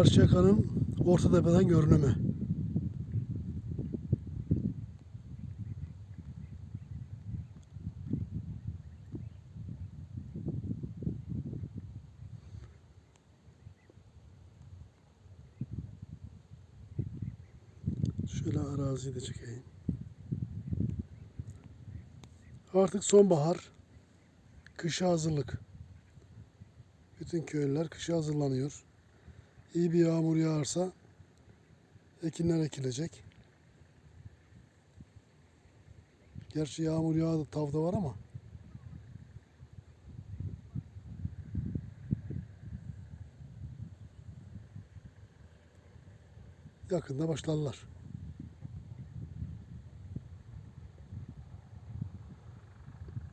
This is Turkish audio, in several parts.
Karşıyaka'nın Ortatepe'den görünümü. Şöyle araziyi de çekeyim. Artık sonbahar. Kışa hazırlık. Bütün köylüler kışa hazırlanıyor. İyi bir yağmur yağarsa ekinler ekilecek. Gerçi yağmur yağdı tavda var ama yakında başlarlar.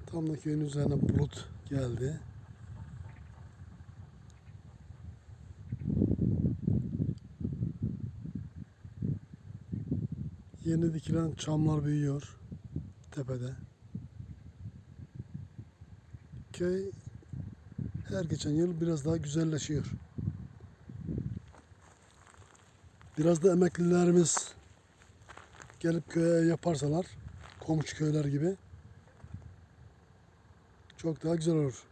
Tam da köyün üzerine bulut geldi. Yeni dikilen çamlar büyüyor tepede. Köy her geçen yıl biraz daha güzelleşiyor. Biraz da emeklilerimiz gelip köye yaparsalar komşu köyler gibi çok daha güzel olur.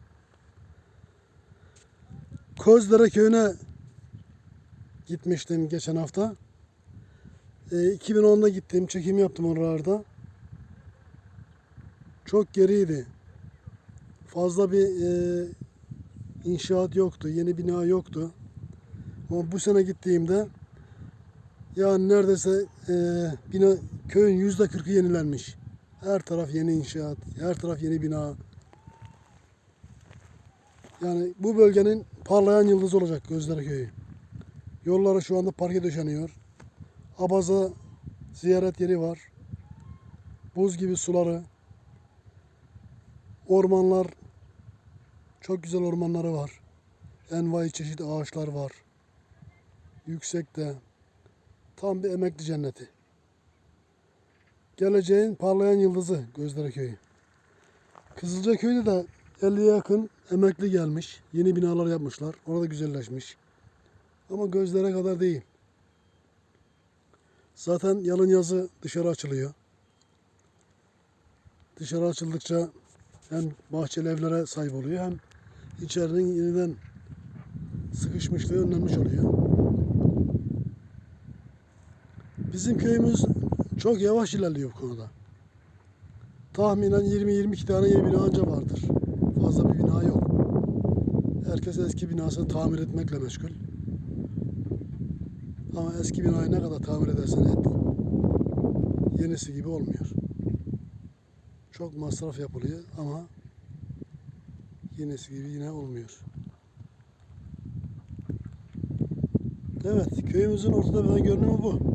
Közdere köyüne gitmiştim geçen hafta. E, 2010'da gittim, çekim yaptım oralarda. Çok geriydi. Fazla bir e, inşaat yoktu, yeni bina yoktu. Ama bu sene gittiğimde yani neredeyse e, bina, köyün yüzde kırkı yenilenmiş. Her taraf yeni inşaat, her taraf yeni bina. Yani bu bölgenin parlayan yıldızı olacak Gözdere Köyü. Yollara şu anda parke döşeniyor. Abaza ziyaret yeri var. Buz gibi suları. Ormanlar. Çok güzel ormanları var. Envai çeşit ağaçlar var. Yüksekte. Tam bir emekli cenneti. Geleceğin parlayan yıldızı Gözdere Köyü. Kızılca Köyü'de de 50'ye yakın emekli gelmiş. Yeni binalar yapmışlar. Orada güzelleşmiş. Ama gözlere kadar değil. Zaten yalın yazı dışarı açılıyor. Dışarı açıldıkça hem bahçeli evlere sahip oluyor hem içerinin yeniden sıkışmışlığı önlenmiş oluyor. Bizim köyümüz çok yavaş ilerliyor bu konuda. Tahminen 20-22 tane yeni bina anca vardır. Fazla bir bina yok. Herkes eski binasını tamir etmekle meşgul. Ama eski binayı ne kadar tamir edersen et, yenisi gibi olmuyor. Çok masraf yapılıyor ama yenisi gibi yine olmuyor. Evet, köyümüzün ortada görünümü bu.